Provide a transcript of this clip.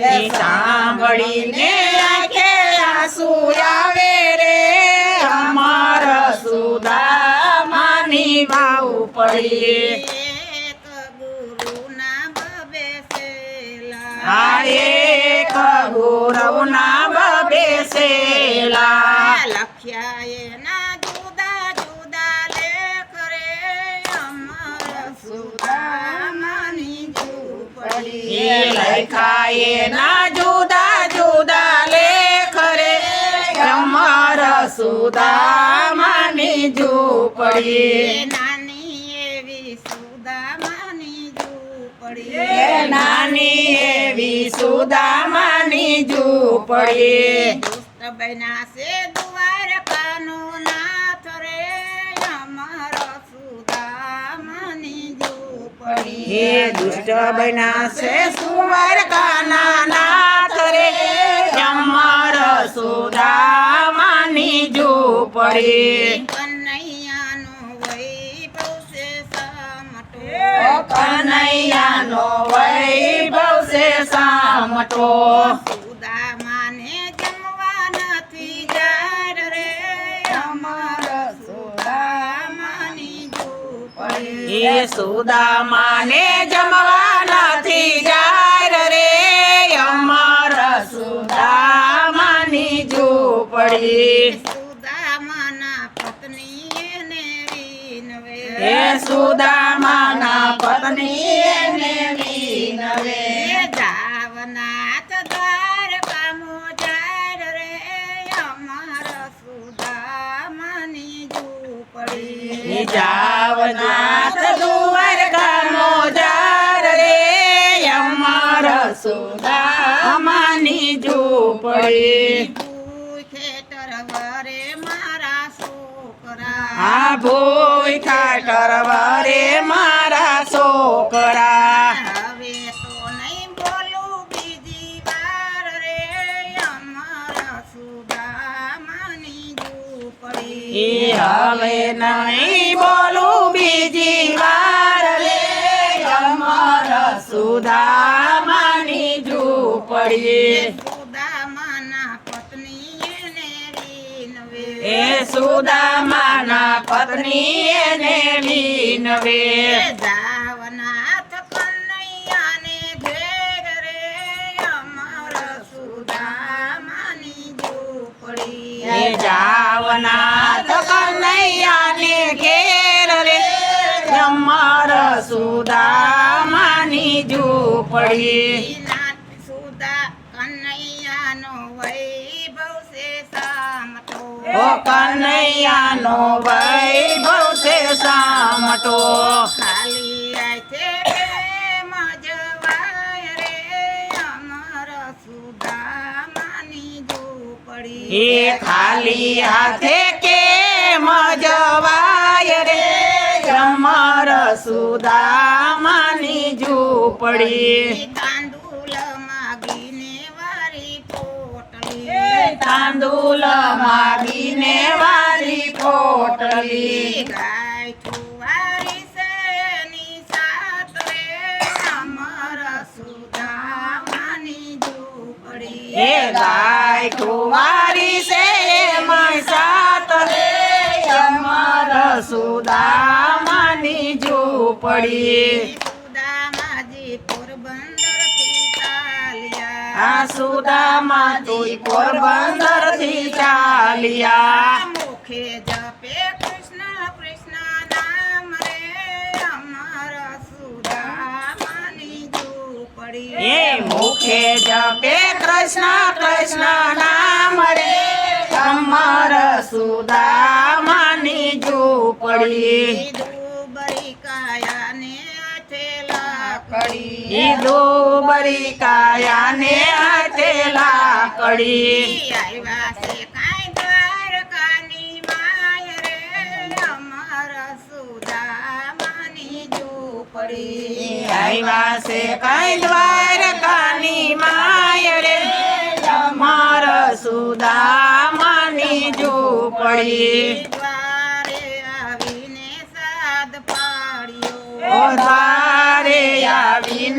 રે સાંભળીને આંખે આંસુ આવે રે. અમાર સુદામાની વાવ પડી એક ગુરુના બબે સેલા આ એક ગૌરવના એ લખાય ના જુદા જુદા લેખ રે અમાર સુદામાની ઝૂંપડી. નાની એવી સુદામાની ઝૂંપડી. નાની એવી સુદામાની ઝૂંપડી. દુષ્ટ બન્યા હે દુષ્ટ બનાશે સુવર કાના નાથ રે. અમાર સુદામાની ઝૂંપડી કનૈયાનો વૈભવ છે સામટો. એ સુદામાને જમવા નથી જાર રે. અમાર સુદામાની ઝૂંપડી. સુદામાના પત્ની ને રીનવે સુદામાના જાવનાથ દ્વારકા મોજાર રે અમાર સુદામાની ઝૂંપડી આ ભોય ખાટર એ હવે નહીં બોલું બીજી વાર. લે અમર સુદામાની ઝૂંપડી સુદામાના પત્ની એ સુદામાના પત્ની એને વિનવે જાવનાથ કનૈયાને ઘેર રે. અમર સુદામાની ઝૂંપડી એ સુદામાની ઝૂંપડી. કનૈયાનો વૈભવ છે સામટો. ઓ કનૈયાનો વૈભવ છે સામટો. ખાલી આથે પ્રેમ જવાય રે અમર સુદામાની ઝૂંપડી. એ ખાલી હાથે કે મજવાય અમાર સુદામાની ઝૂંપડી. તાંદુલ માગીને વારી પોટલી. તાંદુલ માગીને વારી પોટલી. ગાય છુવારી શેની સાત રે. અમર સુદામાની ઝૂંપડી. એ ગાય કુંવારી છે એમાં સાત રે. અમાર સુદામાની ઝૂંપડી સુદામાજી પોરબંદરથી ચાલ્યા. આ સુદામા તુઈ પોરબંદરથી ચાલ્યા. મુખે જપે કૃષ્ણ કૃષ્ણ નામ રે. અમારા સુદામાની ઝૂંપડી. એ મુખે જપે કૃષ્ણ કૃષ્ણ નામ રે. અમારા સુદામાની ઝૂંપડી. લાકડી ઈ દોબરી કાયાને હાથે લાકડી. આવ્યા છે કાંઈ દ્વારકાની માય રે અમર સુદામાની ઝૂંપડી. આવ્યા છે કઈ દ્વારકાની માય રે અમાર સુદામાની ઝૂંપડી દ્વારે આવીને સાદ પાડ્યો. ઘરે આવીને